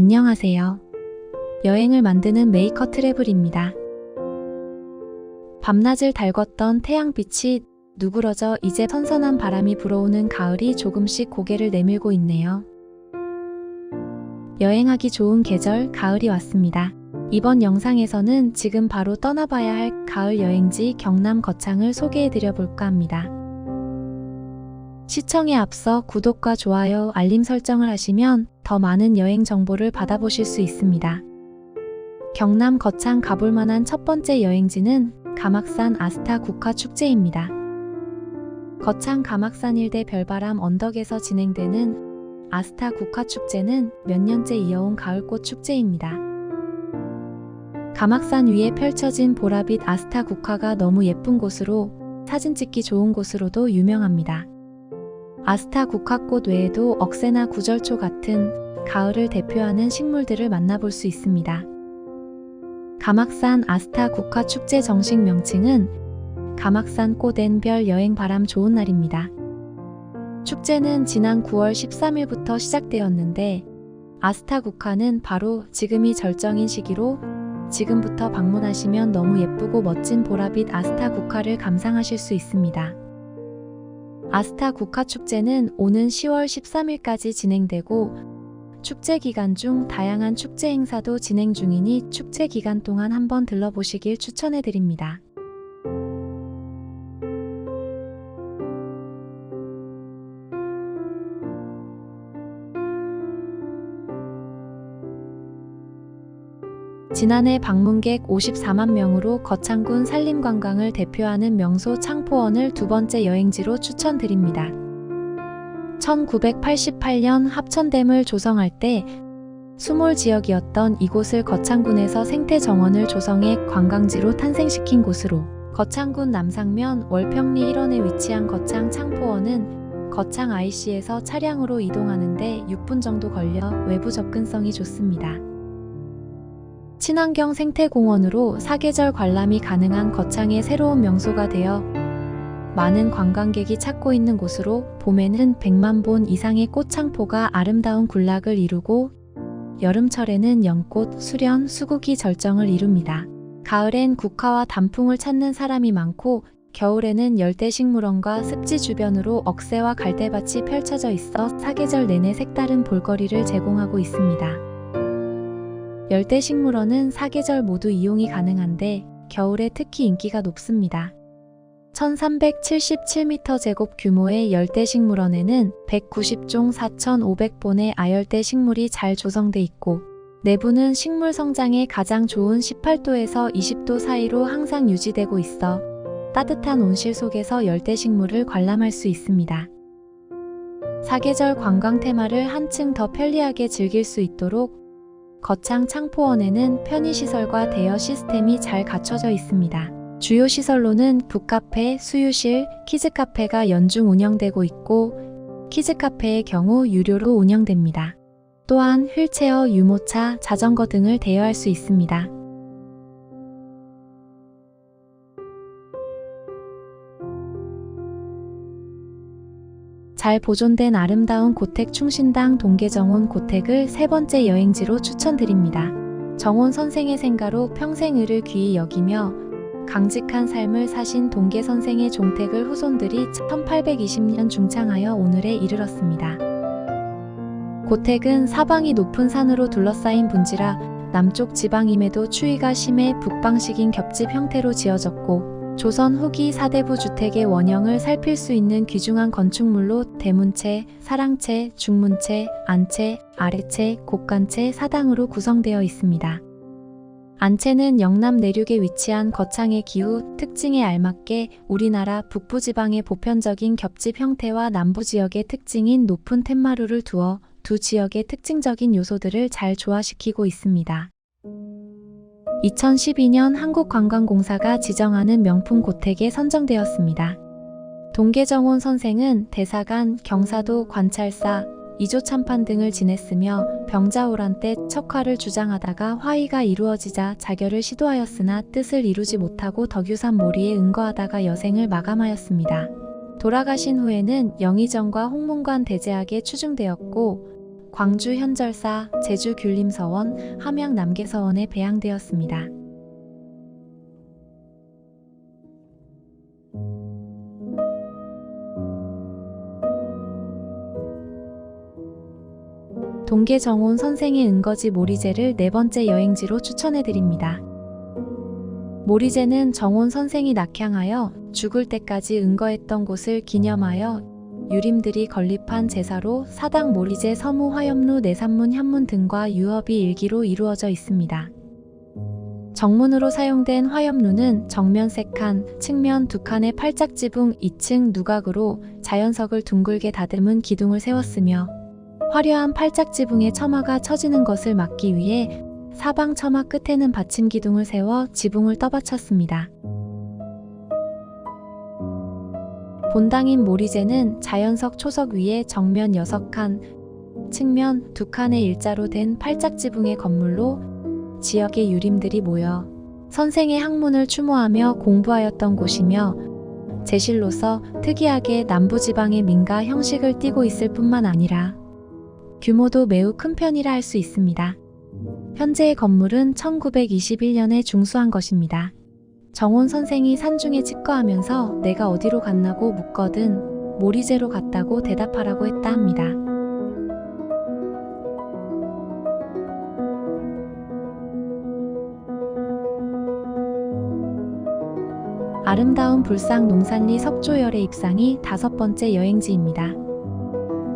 안녕하세요. 여행을 만드는 메이커 트래블입니다. 밤낮을 달궜던 태양빛이 누그러져 이제 선선한 바람이 불어오는 가을이 조금씩 고개를 내밀고 있네요. 여행하기 좋은 계절 가을이 왔습니다. 이번 영상에서는 지금 바로 떠나봐야 할 가을 여행지 경남 거창을 소개해드려 볼까 합니다. 시청에 앞서 구독과 좋아요, 알림 설정을 하시면 더 많은 여행 정보를 받아보실 수 있습니다. 경남 거창 가볼 만한 첫 번째 여행지는 가막산 아스타 국화 축제입니다. 거창 가막산 일대 별바람 언덕에서 진행되는 아스타 국화 축제는 몇 년째 이어온 가을꽃 축제입니다. 가막산 위에 펼쳐진 보라빛 아스타 국화가 너무 예쁜 곳으로 사진 찍기 좋은 곳으로도 유명합니다. 아스타 국화꽃 외에도 억새나 구절초 같은 가을을 대표하는 식물들을 만나볼 수 있습니다. 가막산 아스타 국화 축제 정식 명칭은 가막산 꽃앤별 여행 바람 좋은 날입니다. 축제는 지난 9월 13일부터 시작되었는데 아스타 국화는 바로 지금이 절정인 시기로 지금부터 방문하시면 너무 예쁘고 멋진 보라빛 아스타 국화를 감상하실 수 있습니다. 아스타 국화 축제는 오는 10월 13일까지 진행되고 축제 기간 중 다양한 축제 행사도 진행 중이니 축제 기간 동안 한번 들러보시길 추천해 드립니다. 지난해 방문객 54만 명으로 거창군 산림관광을 대표하는 명소 창포원을 두 번째 여행지로 추천드립니다. 1988년 합천댐을 조성할 때 수몰 지역이었던 이곳을 거창군에서 생태 정원을 조성해 관광지로 탄생시킨 곳으로 거창군 남상면 월평리 1원에 위치한 거창 창포원은 거창 IC에서 차량으로 이동하는데 6분 정도 걸려 외부 접근성이 좋습니다. 친환경 생태공원으로 사계절 관람이 가능한 거창의 새로운 명소가 되어 많은 관광객이 찾고 있는 곳으로 봄에는 100만 본 이상의 꽃창포가 아름다운 군락을 이루고 여름철에는 연꽃, 수련, 수국이 절정을 이룹니다. 가을엔 국화와 단풍을 찾는 사람이 많고 겨울에는 열대식물원과 습지 주변으로 억새와 갈대밭이 펼쳐져 있어 사계절 내내 색다른 볼거리를 제공하고 있습니다. 열대 식물원은 사계절 모두 이용이 가능한데 겨울에 특히 인기가 높습니다. 1377m 제곱 규모의 열대 식물원에는 190종 4,500본의 아열대 식물이 잘 조성돼 있고 내부는 식물 성장에 가장 좋은 18도에서 20도 사이로 항상 유지되고 있어 따뜻한 온실 속에서 열대 식물을 관람할 수 있습니다. 사계절 관광 테마를 한층 더 편리하게 즐길 수 있도록 거창 창포원에는 편의시설과 대여 시스템이 잘 갖춰져 있습니다. 주요 시설로는 북카페, 수유실, 키즈카페가 연중 운영되고 있고 키즈카페의 경우 유료로 운영됩니다. 또한 휠체어, 유모차, 자전거 등을 대여할 수 있습니다. 잘 보존된 아름다운 고택 충신당 동계정원 고택을 세 번째 여행지로 추천드립니다. 정원 선생의 생가로 평생 을을 귀히 여기며 강직한 삶을 사신 동계 선생의 종택을 후손들이 1820년 중창하여 오늘에 이르렀습니다. 고택은 사방이 높은 산으로 둘러싸인 분지라 남쪽 지방임에도 추위가 심해 북방식인 겹집 형태로 지어졌고 조선 후기 사대부 주택의 원형을 살필 수 있는 귀중한 건축물로 대문체, 사랑체, 중문체, 안체, 아래체, 곡간체, 사당으로 구성되어 있습니다. 안체는 영남 내륙에 위치한 거창의 기후 특징에 알맞게 우리나라 북부지방의 보편적인 겹집 형태와 남부지역의 특징인 높은 툇마루를 두어 두 지역의 특징적인 요소들을 잘 조화시키고 있습니다. 2012년 한국관광공사가 지정하는 명품 고택에 선정되었습니다. 동계정원 선생은 대사관, 경사도, 관찰사, 이조 참판 등을 지냈으며 병자호란 때 척화를 주장하다가 화의가 이루어지자 자결을 시도하였으나 뜻을 이루지 못하고 덕유산 모리에 응거하다가 여생을 마감하였습니다. 돌아가신 후에는 영의정과 홍문관 대제학에 추중되었고 광주 현절사, 제주 귤림서원, 함양 남계서원에 배양되었습니다. 동계 정온 선생의 은거지 모리제를 네 번째 여행지로 추천해 드립니다. 모리제는 정온 선생이 낙향하여 죽을 때까지 은거했던 곳을 기념하여 유림들이 건립한 제사로 사당 모리제 서무 화염루 내산문 현문 등과 유업이 일기로 이루어져 있습니다. 정문으로 사용된 화염루는 정면 3칸, 측면 2칸의 팔짝 지붕 2층 누각으로 자연석을 둥글게 다듬은 기둥을 세웠으며 화려한 팔짝 지붕에 처마가 처지는 것을 막기 위해 사방 처마 끝에는 받침 기둥을 세워 지붕을 떠받쳤습니다. 본당인 모리제는 자연석 초석 위에 정면 6칸, 측면 2칸의 일자로 된 팔짝 지붕의 건물로 지역의 유림들이 모여 선생의 학문을 추모하며 공부하였던 곳이며 제실로서 특이하게 남부지방의 민가 형식을 띠고 있을 뿐만 아니라 규모도 매우 큰 편이라 할 수 있습니다. 현재의 건물은 1921년에 중수한 것입니다. 정원 선생이 산중에 직거하면서 내가 어디로 갔나고 묻거든 모리제로 갔다고 대답하라고 했다 합니다. 아름다운 불상 농산리 석조열의 입상이 다섯 번째 여행지입니다.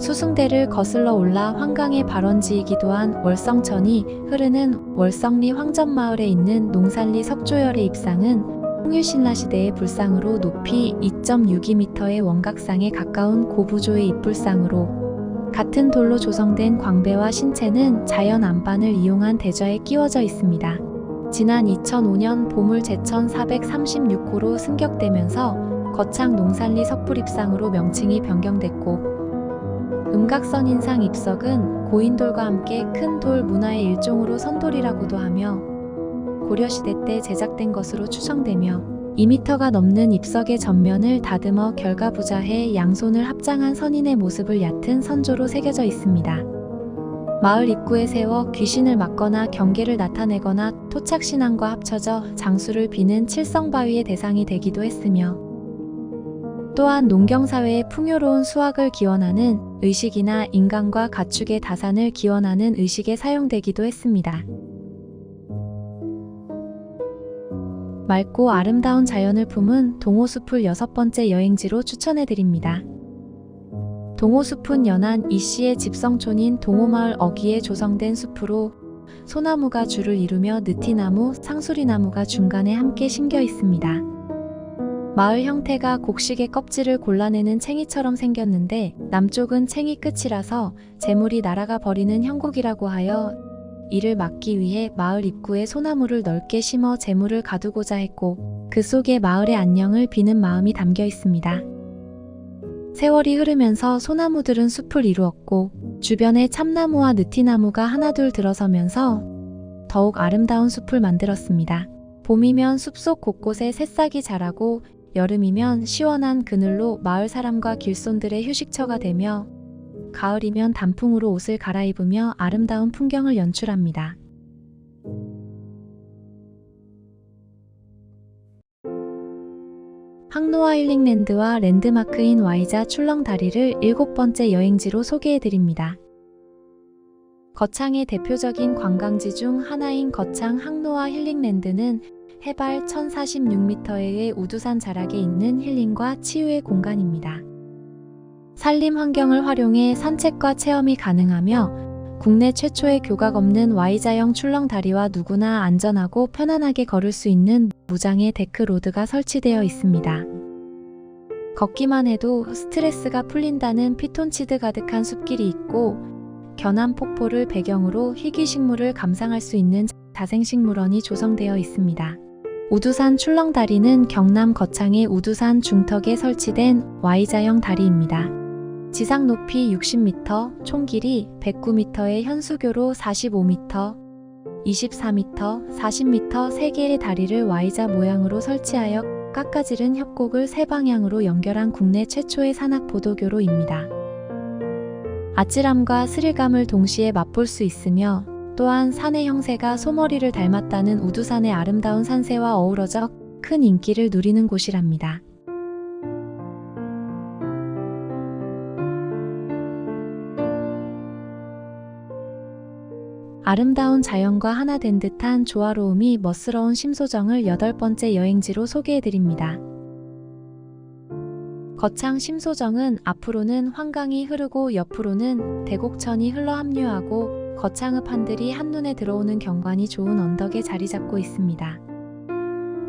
수승대를 거슬러 올라 황강의 발원지이기도 한 월성천이 흐르는 월성리 황전마을에 있는 농산리 석조열의 입상은 홍유신라 시대의 불상으로 높이 2.62m의 원각상에 가까운 고부조의 입불상으로 같은 돌로 조성된 광배와 신체는 자연 안반을 이용한 대좌에 끼워져 있습니다. 지난 2005년 보물 제천 436호로 승격되면서 거창 농산리 석불입상으로 명칭이 변경됐고 음각선 인상 입석은 고인돌과 함께 큰 돌 문화의 일종으로 선돌이라고도 하며 고려시대 때 제작된 것으로 추정되며 2미터가 넘는 입석의 전면을 다듬어 결과부자해 양손을 합장한 선인의 모습을 얕은 선조로 새겨져 있습니다. 마을 입구에 세워 귀신을 막거나 경계를 나타내거나 토착신앙과 합쳐져 장수를 비는 칠성바위의 대상이 되기도 했으며 또한 농경사회의 풍요로운 수확을 기원하는 의식이나 인간과 가축의 다산을 기원하는 의식에 사용되기도 했습니다. 맑고 아름다운 자연을 품은 동호숲을 여섯 번째 여행지로 추천해드립니다. 동호숲은 연안 이씨의 집성촌인 동호마을 어귀에 조성된 숲으로 소나무가 줄을 이루며 느티나무, 상수리나무가 중간에 함께 심겨 있습니다. 마을 형태가 곡식의 껍질을 골라내는 챙이처럼 생겼는데 남쪽은 챙이 끝이라서 재물이 날아가 버리는 형국이라고 하여 이를 막기 위해 마을 입구에 소나무를 넓게 심어 재물을 가두고자 했고 그 속에 마을의 안녕을 비는 마음이 담겨 있습니다. 세월이 흐르면서 소나무들은 숲을 이루었고 주변에 참나무와 느티나무가 하나둘 들어서면서 더욱 아름다운 숲을 만들었습니다. 봄이면 숲속 곳곳에 새싹이 자라고 여름이면 시원한 그늘로 마을 사람과 길손들의 휴식처가 되며 가을이면 단풍으로 옷을 갈아입으며 아름다운 풍경을 연출합니다. 항노와 힐링랜드와 랜드마크인 와이자 출렁다리를 일곱 번째 여행지로 소개해드립니다. 거창의 대표적인 관광지 중 하나인 거창 항노와 힐링랜드는 해발 1046m의 우두산 자락에 있는 힐링과 치유의 공간입니다. 산림 환경을 활용해 산책과 체험이 가능하며 국내 최초의 교각 없는 Y자형 출렁다리와 누구나 안전하고 편안하게 걸을 수 있는 무장의 데크로드가 설치되어 있습니다. 걷기만 해도 스트레스가 풀린다는 피톤치드 가득한 숲길이 있고 견암 폭포를 배경으로 희귀식물을 감상할 수 있는 자생식물원이 조성되어 있습니다. 우두산 출렁다리는 경남 거창의 우두산 중턱에 설치된 Y자형 다리입니다. 지상 높이 60m, 총 길이 109m의 현수교로 45m, 24m, 40m 3개의 다리를 Y자 모양으로 설치하여 깎아지른 협곡을 세 방향으로 연결한 국내 최초의 산악 보도교로입니다. 아찔함과 스릴감을 동시에 맛볼 수 있으며 또한 산의 형세가 소머리를 닮았다는 우두산의 아름다운 산세와 어우러져 큰 인기를 누리는 곳이랍니다. 아름다운 자연과 하나 된 듯한 조화로움이 멋스러운 심소정을 여덟 번째 여행지로 소개해드립니다. 거창 심소정은 앞으로는 환강이 흐르고 옆으로는 대곡천이 흘러 합류하고 거창읍 한들이 한눈에 들어오는 경관이 좋은 언덕에 자리 잡고 있습니다.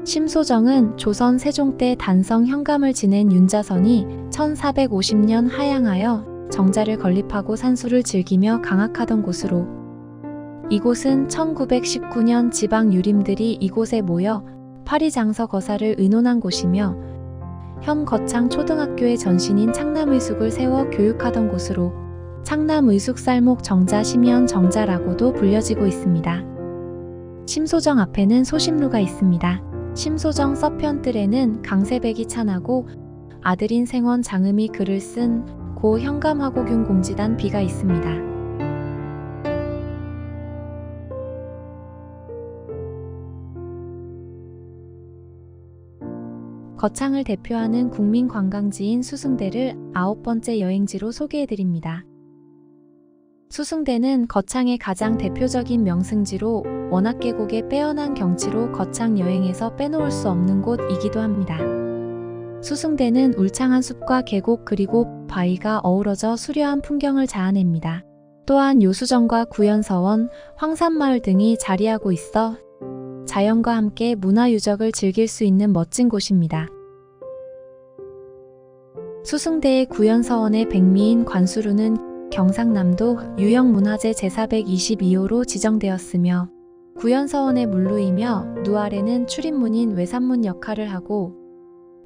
심소정은 조선 세종 때 단성 현감을 지낸 윤자선이 1450년 하양하여 정자를 건립하고 산수를 즐기며 강학하던 곳으로 이곳은 1919년 지방 유림들이 이곳에 모여 파리장서 거사를 의논한 곳이며 현 거창 초등학교의 전신인 창남의숙을 세워 교육하던 곳으로 창남 의숙 쌀목 정자 심연 정자라고도 불려지고 있습니다. 심소정 앞에는 소심루가 있습니다. 심소정 서편뜰에는 강세백이 찬하고 아들인 생원 장음이 글을 쓴 고 현감화고균 공지단 비가 있습니다. 거창을 대표하는 국민 관광지인 수승대를 아홉 번째 여행지로 소개해드립니다. 수승대는 거창의 가장 대표적인 명승지로 워낙 계곡의 빼어난 경치로 거창 여행에서 빼놓을 수 없는 곳이기도 합니다. 수승대는 울창한 숲과 계곡 그리고 바위가 어우러져 수려한 풍경을 자아냅니다. 또한 요수정과 구연서원, 황산마을 등이 자리하고 있어 자연과 함께 문화 유적을 즐길 수 있는 멋진 곳입니다. 수승대의 구연서원의 백미인 관수루는 경상남도 유형문화재 제422호로 지정되었으며 구연서원의 물루이며 누아래는 출입문인 외산문 역할을 하고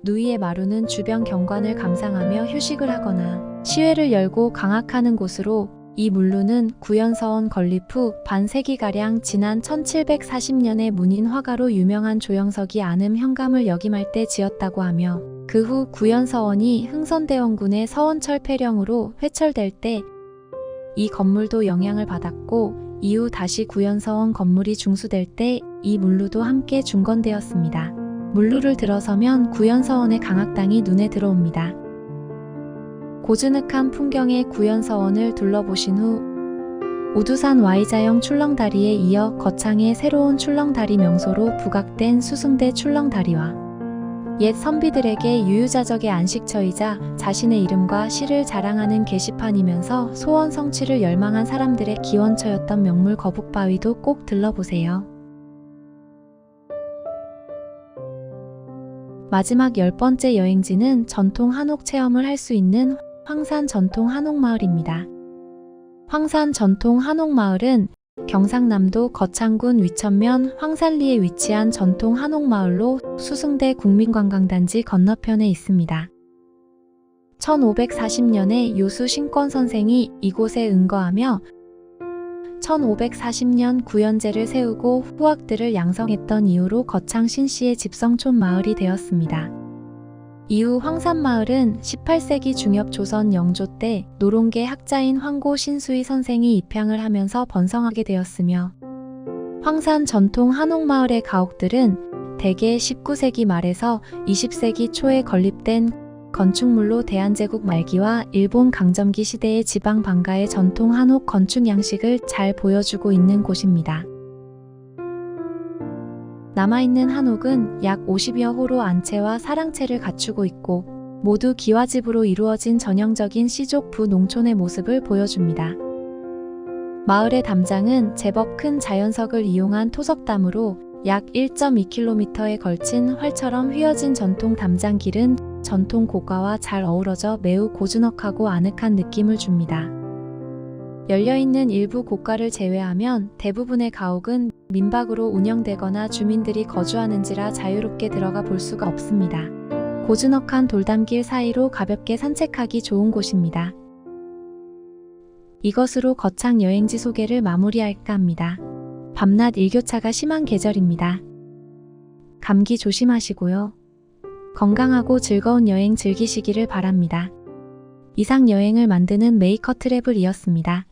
누이의 마루는 주변 경관을 감상하며 휴식을 하거나 시회를 열고 강학하는 곳으로 이 물루는 구연서원 건립 후 반세기가량 지난 1740년에 문인 화가로 유명한 조영석이 안음 현감을 역임할 때 지었다고 하며 그 후 구연서원이 흥선대원군의 서원철 폐령으로 회철될 때 이 건물도 영향을 받았고 이후 다시 구연서원 건물이 중수될 때 이 물루도 함께 중건되었습니다. 물루를 들어서면 구연서원의 강학당이 눈에 들어옵니다. 고즈넉한 풍경의 구연서원을 둘러보신 후 우두산 Y자형 출렁다리에 이어 거창의 새로운 출렁다리 명소로 부각된 수승대 출렁다리와 옛 선비들에게 유유자적의 안식처이자 자신의 이름과 시를 자랑하는 게시판이면서 소원 성취를 열망한 사람들의 기원처였던 명물 거북바위도 꼭 들러보세요. 마지막 열 번째 여행지는 전통 한옥 체험을 할 수 있는 황산 전통 한옥마을입니다. 황산 전통 한옥마을은 경상남도 거창군 위천면 황산리에 위치한 전통 한옥마을로 수승대 국민관광단지 건너편에 있습니다. 1540년에 요수 신권 선생이 이곳에 은거하며 1540년 구연제를 세우고 후학들을 양성했던 이후로 거창 신씨의 집성촌 마을이 되었습니다. 이후 황산마을은 18세기 중엽 조선 영조 때 노론계 학자인 황고 신수희 선생이 입향을 하면서 번성하게 되었으며 황산 전통 한옥마을의 가옥들은 대개 19세기 말에서 20세기 초에 건립된 건축물로 대한제국 말기와 일본 강점기 시대의 지방 방가의 전통 한옥 건축 양식을 잘 보여주고 있는 곳입니다. 남아있는 한옥은 약 50여 호로 안채와 사랑채를 갖추고 있고 모두 기와집으로 이루어진 전형적인 시족부 농촌의 모습을 보여줍니다. 마을의 담장은 제법 큰 자연석을 이용한 토석담으로 약 1.2km에 걸친 활처럼 휘어진 전통 담장길은 전통 고가와 잘 어우러져 매우 고즈넉하고 아늑한 느낌을 줍니다. 열려있는 일부 고가를 제외하면 대부분의 가옥은 민박으로 운영되거나 주민들이 거주하는지라 자유롭게 들어가 볼 수가 없습니다. 고즈넉한 돌담길 사이로 가볍게 산책하기 좋은 곳입니다. 이것으로 거창 여행지 소개를 마무리할까 합니다. 밤낮 일교차가 심한 계절입니다. 감기 조심하시고요. 건강하고 즐거운 여행 즐기시기를 바랍니다. 이상 여행을 만드는 메이커 트래블이었습니다.